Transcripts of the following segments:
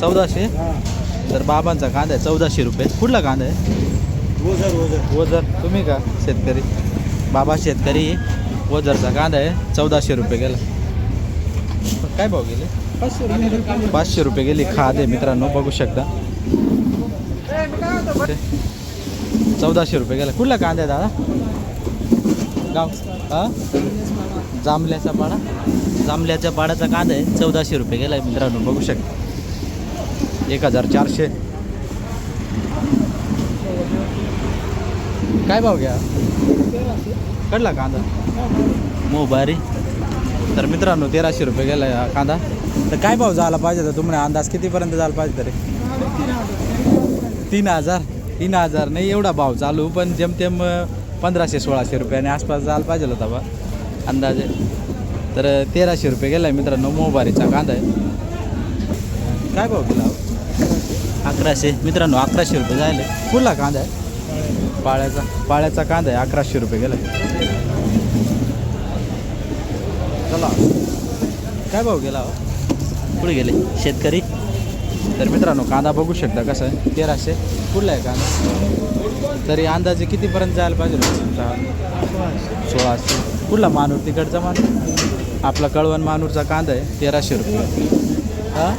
चौदाशे? तर बाबांचा कांदा आहे चौदाशे रुपये. कुठला कांदा आहे? ओझर तुम्ही का? शेतकरी. बाबा शेतकरी. वजरचा कांदा आहे चौदाशे रुपये गेला. काय भाव गेले? पाचशे रुपये गेली. खाद आहे मित्रांनो बघू शकता. चौदाशे रुपये गेला. कुठला कांदा आहे दादा? गाव? हा? जांभल्याचा पाडा? जांभल्याच्या पाडाचा कांदा आहे चौदाशे रुपये गेला मित्रांनो बघू शकता. एक हजार चारशे. काय भाव घ्या? कडला कांदा? मोबारी. तर मित्रांनो तेराशे रुपये गेला कांदा. तर काय भाव झाला पाहिजे तर तुम्हाला अंदाज कितीपर्यंत झाला पाहिजे तरी? तीन हजार. तीन हजार नाही एवढा भाव चालू पण जेमतेम पंधराशे सोळाशे रुपयाने आसपास झाला पाहिजे होता बा अंदाजे. तर तेराशे रुपये गेला आहे मित्रांनो मोबारीचा कांदा आहे. काय भाव हो? अकराशे. मित्रांनो अकराशे रुपये जायले कुठला कांदा आहे? पाळ्याचा. पाळ्याचा कांदा आहे अकराशे रुपये गेला चला. काय भाव गेला हो? कुठे गेले. शेतकरी. तर मित्रांनो कांदा बघू शकता कसं आहे. तेराशे. कुठला आहे कांदा? तरी अंदाजे कितीपर्यंत जायला पाहिजे हो सोळाशे. कुठला मानूर तिकडचा मानूर? आपला कळवण मानूरचा कांदा आहे तेराशे रुपये. हां?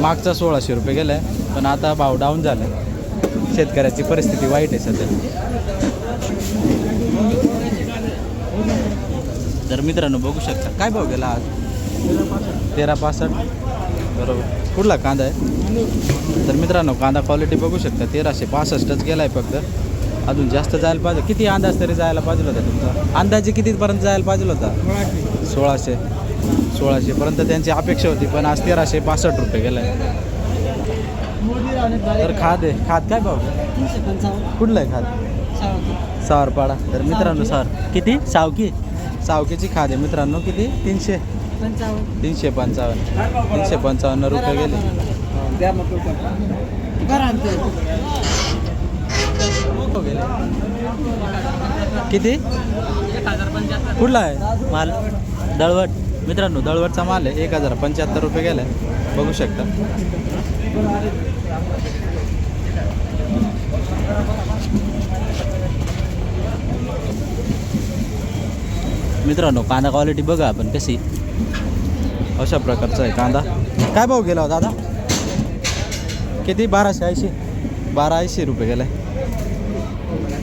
मागचा सोळाशे रुपये गेला आहे पण आता भाव डाऊन झाला शेतकऱ्याची परिस्थिती वाईट आहे सध्या. तर मित्रांनो बघू शकता. काय भाव गेला आज? तेरा पासष्ट. बरोबर. कुठला कांदा आहे? तर मित्रांनो कांदा क्वालिटी बघू शकता. तेराशे पासष्टच गेला आहे फक्त. अजून जास्त जायला पाहिजे. किती अंदाज तरी जायला पाहिजे होता तुमचा? अंदाजे कितीपर्यंत जायला पाहिजे होता? सोळाशे. सोळाशेपर्यंत त्यांची अपेक्षा होती पण आज तेराशे पासष्ट रुपये गेलं आहे तर खाद आहे. खाद काय भाव? कुठलं आहे खाद? सावरपाडा. तर मित्रांनो सावर किती? सावकी? सावकीची खाद आहे मित्रांनो किती? तीनशे. तीनशे पंचावन्न. तीनशे पंचावन्न रुपये गेले गेले. किती? कुठला आहे? माल दळवट. मित्रांनो दळवटचा माल आहे. एक हजार पंच्याहत्तर रुपये गेलाय बघू शकता. मित्रांनो कांदा क्वालिटी बघा आपण कशी. अशा प्रकारचा आहे कांदा. काय भाव गेला हो दादा? किती? बाराशे ऐंशी? बारा ऐंशी रुपये गेलाय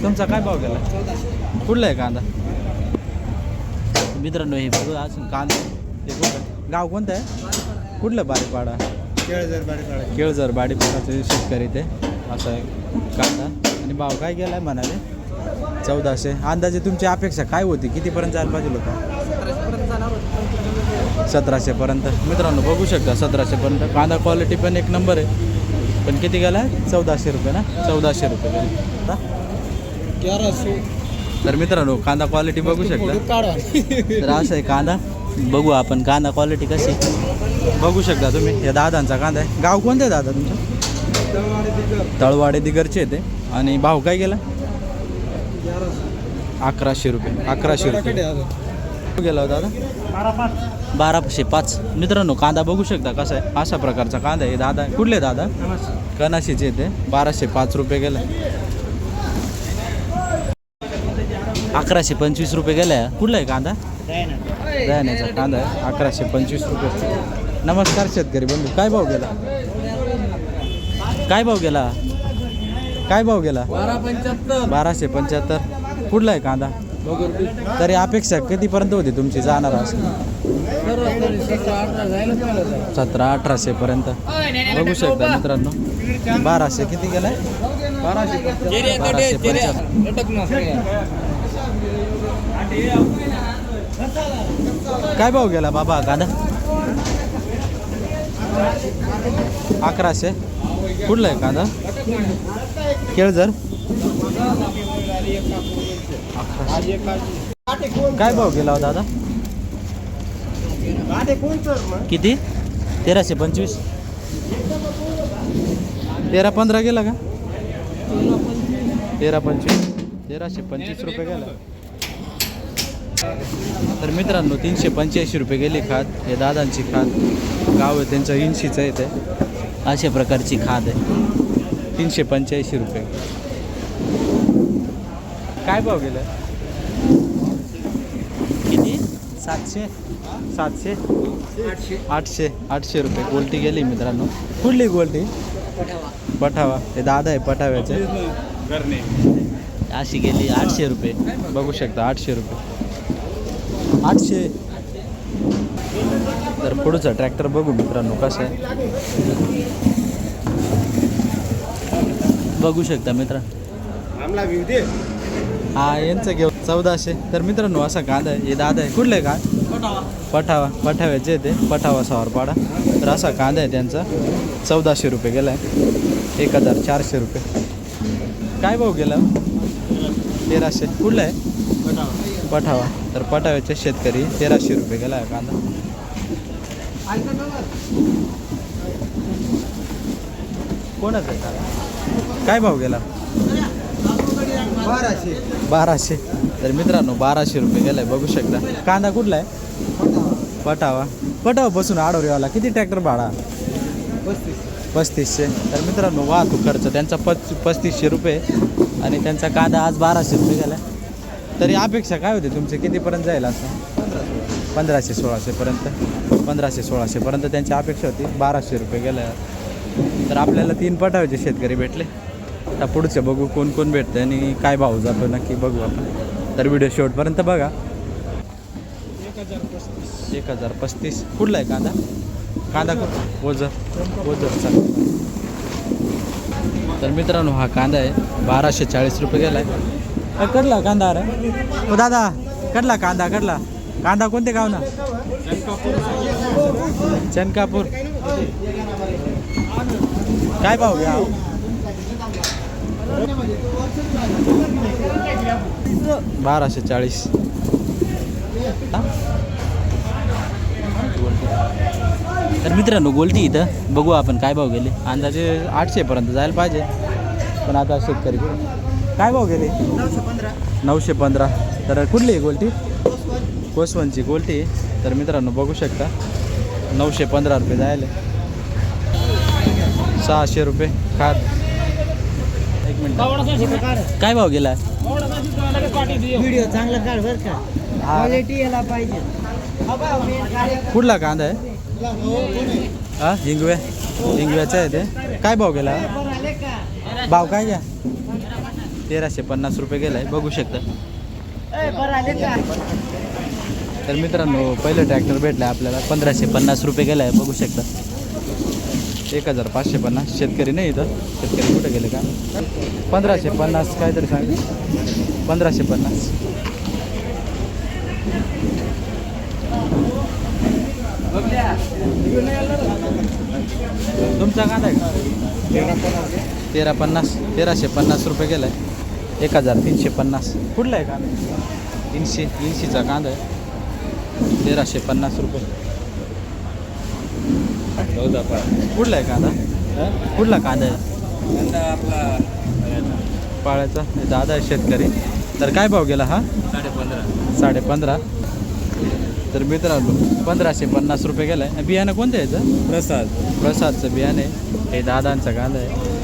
तुमचा काय भाव गेला? कुठला आहे कांदा? मित्रांनो हे बघू अजून कांदा. हे कुठलं गाव कोणतं आहे? कुठलं बारीपाडा? केळझर बारीपाडा. केळझर बाडीपाडाचे शेतकरी ते. असं आहे कांदा. आणि भाव काय गेला आहे म्हणाले? चौदाशे. अंदाजे तुमची अपेक्षा काय होती? कितीपर्यंत जायला पाहिजे होता सतराशेपर्यंत. मित्रांनो बघू शकता सतराशेपर्यंत. कांदा क्वालिटी पण एक नंबर आहे. पण किती गेला आहे चौदाशे रुपये ना? चौदाशे रुपये गेले. तेराशे तर मित्रांनो कांदा क्वालिटी बघू शकता. तर असं आहे कांदा. बघू आपण कांदा क्वालिटी कशी. बघू शकता तुम्ही या दादांचा कांदा आहे. गाव कोणतं आहे दादा तुमचं? तळवाडे दिगरचे आहे ते. आणि भाव काय गेला? अकराशे रुपये. अकराशे रुपये. गेला होता दादा? बाराशे पाच. मित्रांनो कांदा बघू शकता कसा आहे. अशा प्रकारचा कांदा आहे. दादा कुठले दादा? कनाशीचे ते. बाराशे पाच रुपये गेला. अकराशे पंचवीस रुपये गेल्या. कुठला आहे कांदा? जाण्याचा कांदा अकराशे पंचवीस रुपये. नमस्कार शेतकरी बंधू काय भाव गेला? काय भाव गेला? काय भाव गेला? बाराशे पंच्याहत्तर. कुठला आहे कांदा? तरी अपेक्षा कितीपर्यंत होती तुमची जाणार असं? सतरा अठराशे पर्यंत. बघू शकता मित्रांनो. बाराशे किती गेलाय? बाराशे पंच्याहत्तर. काय भाव गेला बाबा कांदा अकराशे. कुठला आहे कांदा केळझर. काय भाव गेला हो दादा? किती? तेराशे पंचवीस. तेरा पंधरा गेला का? तेरा पंचवीस. तेराशे पंचवीस रुपये गेला. तर मित्रांनो तीनशे पंच्याऐंशी रुपये गेली खात. हे दादांची खात. गाव आहे त्यांचं इंशीचं आहे ते. अशा प्रकारची खात आहे. तीनशे पंच्याऐंशी रुपये. काय भाव गेलं? किती? सातशे? सातशे? आठशे. आठशे रुपये. गोल्टी गेली मित्रांनो. कुठली गोल्टी? पठावा. हे दादा आहे पठाव्याचे. अशी गेली आठशे रुपये. बघू शकता आठशे रुपये. आठशे तर पुढचा ट्रॅक्टर बघू मित्रांनो कसं आहे. बघू शकता मित्र. हा यांचं घेऊ. चौदाशे. तर मित्रांनो असा कांदा आहे. हे दादा आहे. कुठलं आहे का पठावा. पठाव्याचे ते. पठावा सावरपाडा. तर असा कांदा आहे त्यांचा. चौदाशे रुपये गेला आहे एक हजार चारशे रुपये. काय भाऊ गेला? तेराशे. कुठला आहे? पठावा. तर पठाव्याचे शेतकरी तेराशे रुपये गेला आहे कांदा. कोणाच आहे कांदा? काय भाव गेला? बाराशे. बाराशे. तर मित्रांनो बाराशे रुपये गेलाय. बघू शकता. कांदा कुठला आहे? पटावा पटावापासून आडवरीवाला किती ट्रॅक्टर भाडा? पस्तीस पस्तीसशे. तर मित्रांनो वाहतूक खर्च त्यांचा पच पस्तीसशे रुपये. आणि त्यांचा कांदा आज बाराशे रुपये गेला तरी अपेक्षा काय होती तुमचे? कितीपर्यंत जाईल असं? पंधराशे सोळाशेपर्यंत पंधराशे सोळाशेपर्यंत त्यांची अपेक्षा होती. बाराशे रुपये गेल्या. तर आपल्याला तीन पटाव्याचे शेतकरी भेटले. आता पुढचे बघू कोण कोण भेटतं आणि काय भाव जातो नक्की बघू आपण. तर व्हिडिओ शेवटपर्यंत बघा. एक हजार पस्तीस. एक हजार पस्तीस कुठला आहे कांदा? कांदा कुठं ओझर. ओझरचा तर मित्रांनो हा कांदा आहे. बाराशे चाळीस रुपये गेला आहे कडला कांदा अरे ओ दादा कडला कांदा कडला. कांदा कोणते गाव ना? चनकापूर. काय भाव घ्या बाराशे चाळीस. तर मित्रांनो गोलती इथं. बघू आपण काय भाव गेले. अंदाजे आठशेपर्यंत जायला पाहिजे. पण आता शेतकरी काय भाव गेले? नऊशे पंधरा. तर कुठली आहे गोल्टी? कोसवनची गोल्टी आहे. तर मित्रांनो बघू शकता. नऊशे पंधरा रुपये जायला. सहाशे रुपये खाद एक मिनिट. काय भाव गेला? व्हिडिओ चांगला काढ बर का. क्वालिटी याला पाहिजे. कुठला कांदा आहे? हा हिंगव्या हिंगव्याचा आहे ते. काय भाव गेला? भाव काय घ्या तेराशे पन्नास रुपये गेलाय. बघू शकता. तर मित्रांनो पहिलं ट्रॅक्टर भेटलं आपल्याला. पंधराशे पन्नास रुपये गेलाय. बघू शकता. एक हजार पाचशे पन्नास. शेतकरी नाही इथं. शेतकरी कुठे गेले का? पंधराशे पन्नास काहीतरी सांग. पंधराशे पन्नास. तुमचा कांदा आहे का? तेरा पन्नास. तेराशे पन्नास रुपये गेला आहे एक हजार तीनशे पन्नास. कुठला आहे कांदा? तीनशे तीनशेचा कांदा आहे. तेराशे पन्नास रुपये. कुठला आहे कांदा? कुठला कांदा आहे? आपला पाळ्याचा. हे दादा आहे शेतकरी. तर काय भाव गेला हा? साडे पंधरा साडे पंधरा तर मित्रांनो पंधराशे पन्नास रुपये गेला आहे बियाणं कोणतं यायचं प्रसाद. प्रसादचं बियाणे हे दादांचा कांदा आहे.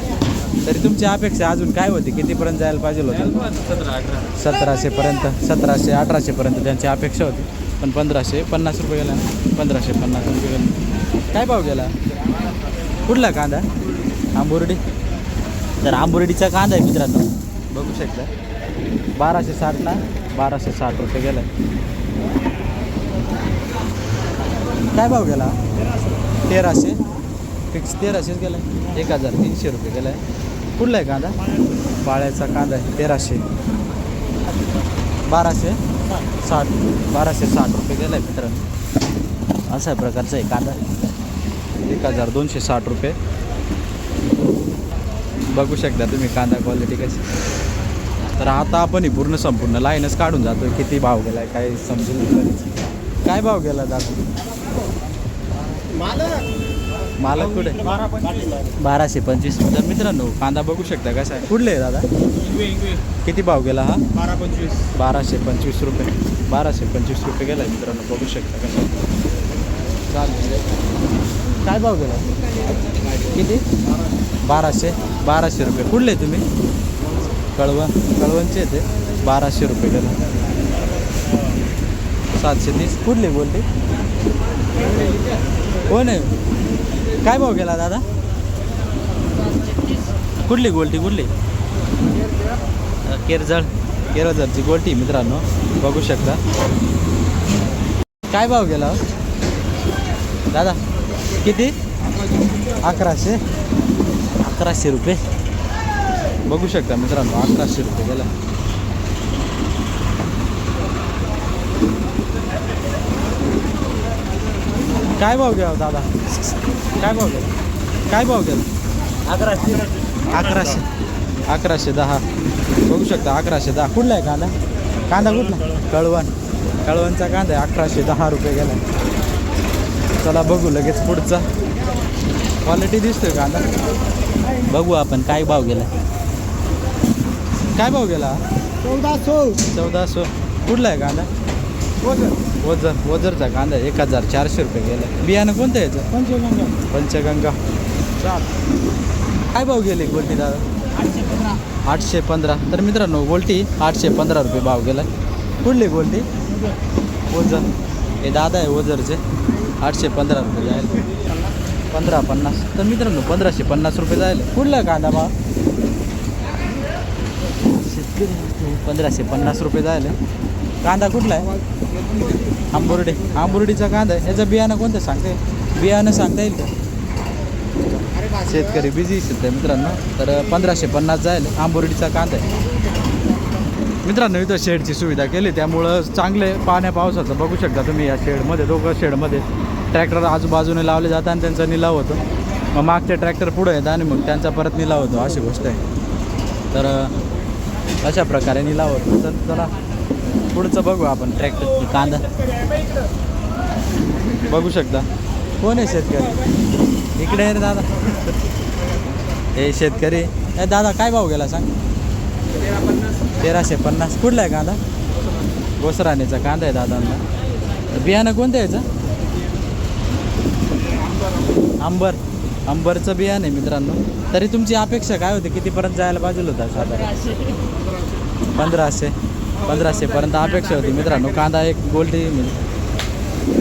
तरी तुमची अपेक्षा अजून काय होती? कितीपर्यंत जायला पाहिजे होतं? सतरा अठरा सतराशेपर्यंत सतराशे अठराशेपर्यंत त्यांची अपेक्षा होती. पण पंधराशे पन्नास रुपये गेला. पंधराशे पन्नास रुपये गेला. काय भाव गेला? कुठला कांदा? आंबोर्डी. तर आंबोर्डीचा कांदा आहे मित्रांनो. बघू शकता. बाराशे साठला बाराशे साठ रुपये गेला. काय भाव गेला? तेराशे. फिक्स तेराशेच गेला. एक हजार तीनशे रुपये गेला. कुठला आहे कांदा? पाळ्याचा कांदा आहे तेराशे. बाराशे? साठ. बाराशे साठ रुपये गेला आहे मित्रांनो अशा प्रकारचा आहे कांदा. एक हजार दोनशे साठ रुपये. बघू शकता तुम्ही कांदा क्वालिटी कशी. तर आता आपण ही पूर्ण संपूर्ण लाईनच काढून जातो किती भाव गेला आहे काय समजून काय भाव गेला जातो मालक कुठे? बाराशे पंचवीस. तर मित्रांनो कांदा बघू शकता कसा आहे? कुठले आहे दादा? किती भाव गेला हा? बारा पंचवीस. बाराशे पंचवीस रुपये. बाराशे पंचवीस रुपये गेला मित्रांनो बघू शकता कसं चालेल. काय भाव गेला? किती? बाराशे. बाराशे रुपये. कुठले तुम्ही? कळवण कळवणचे ते. बाराशे रुपये गेला. सातशे तीस. कुठली बोलते? कोण आहे? काय भाव गेला दादा? कुठली गोल्टी कुठली? केरजळ केरजळची गोल्टी मित्रांनो. बघू शकता. काय भाव गेला? दादा किती? अकराशे. अकराशे रुपये. बघू शकता मित्रांनो अकराशे रुपये गेला. काय भाव घ्या दादा? काय भाव गेला? काय भाव गेला? अकराशे. अकराशे. अकराशे दहा. बघू शकता अकराशे दहा. कुठला आहे कांदा? कांदा कुठला? कळवण. कळवणचा कांदा आहे. अकराशे दहा रुपये गेला. चला बघू लगेच पुढचा. क्वालिटी दिसतोय कांदा. बघू आपण काय भाव गेला. काय भाव गेला? चौदा सो चौदा सो कुठला आहे कांदा? ओझर ओझरचा कांदा एक हजार चारशे रुपये गेला. बियाणं कोणतं याचं? पंचगंगा. पंचगंगा. काय भाव गेले गोल्टी दादा? आठशे पंधरा. तर मित्रांनो गोल्टी आठशे पंधरा रुपये भाव गेला. कुठली गोल्टी ओझर हे दादा आहे ओझरचे आठशे पंधरा रुपये जायला. पंधरा पन्नास. तर मित्रांनो पंधराशे पन्नास रुपये जायला. कुठला कांदा भाव? शेतकरी पंधराशे पन्नास रुपये जायला. कांदा कुठला आहे? आंबुर्डे. आंबुर्डीचा कांदा आहे. याचं बियाणं कोणतं सांगते बियाणं सांगता येईल का? शेतकरी बिझी सध्या मित्रांनो. तर पंधराशे पन्नास जाईल आंबुर्डीचा कांदा आहे. मित्रांनो इथं शेडची सुविधा केली. त्यामुळं चांगले पाण्या पावसाचं बघू शकता तुम्ही या शेडमध्ये. दोघं शेडमध्ये ट्रॅक्टर आजूबाजूने लावले जातात आणि त्यांचा निलाव होतो. मग मागचे ट्रॅक्टर पुढे येतात आणि मग त्यांचा परत निलाव होतो. अशी गोष्ट आहे. तर अशा प्रकारे निलाव होतो. तर चला पुढचं बघू आपण. ट्रॅक्टर कांदा. बघू शकता. कोण आहे शेतकरी? इकडे आहे रे दादा. हे शेतकरी. ए दादा काय भाव गेला सांग? तेराशे पन्नास. कुठला आहे कांदा? गोसराणीचा कांदा आहे दादांना. बियाणं कोणतं आहे याचं? अंबर. अंबरचं बियाणं आहे मित्रांनो. तरी तुमची अपेक्षा काय होती? कितीपर्यंत जायला पाहिजे होता साधारण? पंधराशे. पंधराशेपर्यंत अपेक्षा होती. मित्रांनो कांदा एक गोल्डी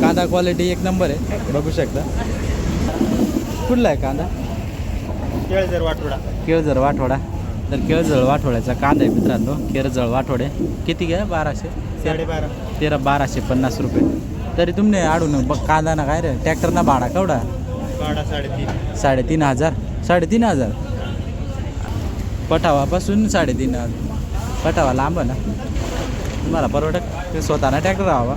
कांदा क्वालिटी एक नंबर आहे. बघू शकता. कुठला आहे कांदा? केळझर वाटोडा केळझर वाठोडा. तर केळझर वाठोड्याचा कांदा आहे मित्रांनो. केळझर वाठोडे. किती घ्या? बाराशे? साडेबारा. तेरा बाराशे पन्नास रुपये. तरी तुमने आडून बघ कांदा ना काय रे? ट्रॅक्टरना भाडा केवढा? भाडा साडेतीन. साडेतीन हजार. साडेतीन हजार? पठावापासून साडेतीन हजार. पठावा लांब ना? तुम्हाला परवडत? ते स्वतःना ट्रॅक्टर हवा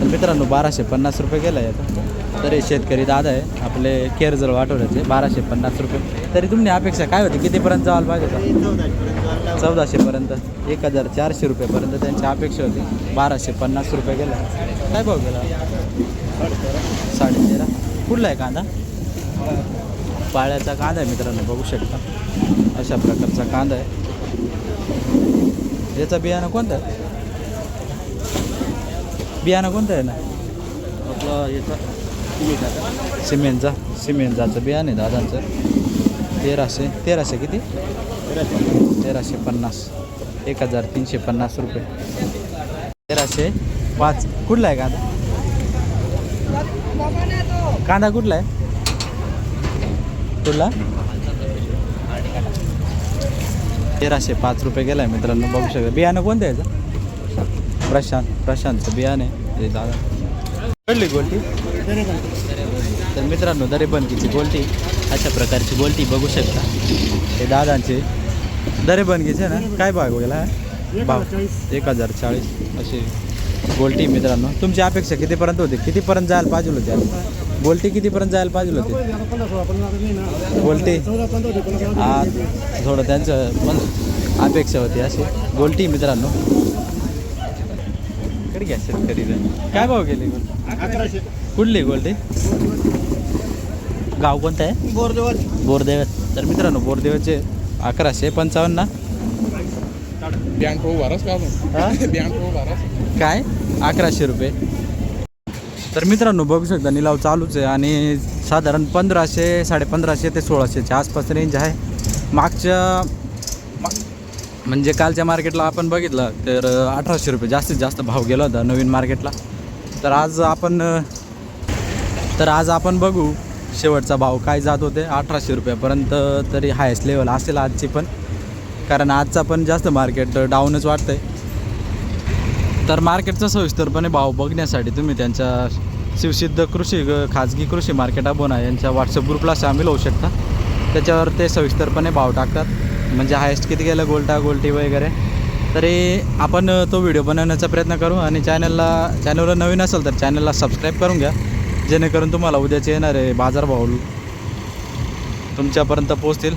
तर मित्रांनो बाराशे पन्नास रुपये गेला याचा तर तरी शेतकरी दादा आहे. आपले केरजळ वाटवल्याचे बाराशे पन्नास रुपये. तरी तुमची अपेक्षा काय होती? कितीपर्यंत जायला पाहिजे होतं चौदाशेपर्यंत. एक हजार चारशे रुपयेपर्यंत त्यांची अपेक्षा होती. बाराशे पन्नास रुपये गेला. काय भाव गेला? साडेतेरा. कुठला आहे कांदा? पाळ्याचा कांदा आहे मित्रांनो बघू शकता. अशा प्रकारचा कांदा आहे. याचं बियाणं कोणतं? आहे? बियाणं कोणतं आहे ना? आपलं याचा सिमेंटचा सिमेंटचं बियाणं आहे दादांचं. तेराशे तेराशे किती? तेराशे पन्नास. एक हजार तीनशे पन्नास रुपये. तेराशे पाच. कुठला आहे कांदा? कांदा कुठला आहे? कुठला? तेराशे पाच रुपये गेला आहे मित्रांनो बघू शकता. बियाणं कोणतं आहे याचं? प्रशांत प्रशांतचं बियाणे. आहे दादा. कळली गोल्टी? तर मित्रांनो दरेबनकीची गोल्टी. अशा प्रकारची गोल्टी बघू शकता. हे दादांचे दरेबनकीचे ना? काय भाव गेला भाव. एक हजार चाळीस. अशी गोल्टी मित्रांनो. तुमची अपेक्षा कितीपर्यंत होती? कितीपर्यंत जायला पाहिजे होती बोलटी गोल्टी कितीपर्यंत जायला पाहिजे होती? गोल्टी? हा थोडं त्यांचं पण अपेक्षा होती अशी. गोल्टी मित्रांनो. कडे घ्या शेतकरी काय भाव गेली? अकराशे. कुठली गोल्टी गाव कोणतं आहे? बोरदेवल बोरदेवत. तर मित्रांनो बोरदेवाचे अकराशे पंचावन्न. बँक हा? बँक काय? अकराशे रुपये. तर मित्रांनो बघू शकता निलाव चालूच आहे आणि साधारण पंधराशे साडेपंधराशे ते सोळाशेच्या आसपास रेंज आहे. मागच्या म्हणजे कालच्या मार्केटला आपण बघितलं तर अठराशे रुपये जास्तीत जास्त भाव गेला होता नवीन मार्केटला तर आज आपण तर आज आपण बघू शेवटचा भाव काय जात होते अठराशे रुपयापर्यंत तरी हायस्ट लेवल असेल आजची पण. कारण आजचा पण जास्त मार्केट डाऊनच वाटतं आहे तर मार्केटचा सविस्तरपणे भाव बघण्यासाठी तुम्ही त्यांच्या शिवसिद्ध कृषी खाजगी कृषी मार्केट अबोना यांच्या व्हॉट्सअप ग्रुपला सामील होऊ शकता. त्याच्यावर ते सविस्तरपणे भाव टाकतात. म्हणजे हायेस्ट किती गेलं? गोल्टा गोल्टी वगैरे. तरी आपण तो व्हिडिओ बनवण्याचा प्रयत्न करू आणि चॅनलला चॅनलवर नवीन असेल तर चॅनलला सबस्क्राईब करून घ्या. जेणेकरून तुम्हाला उद्याचे येणारे बाजारभाव तुमच्यापर्यंत पोहोचतील.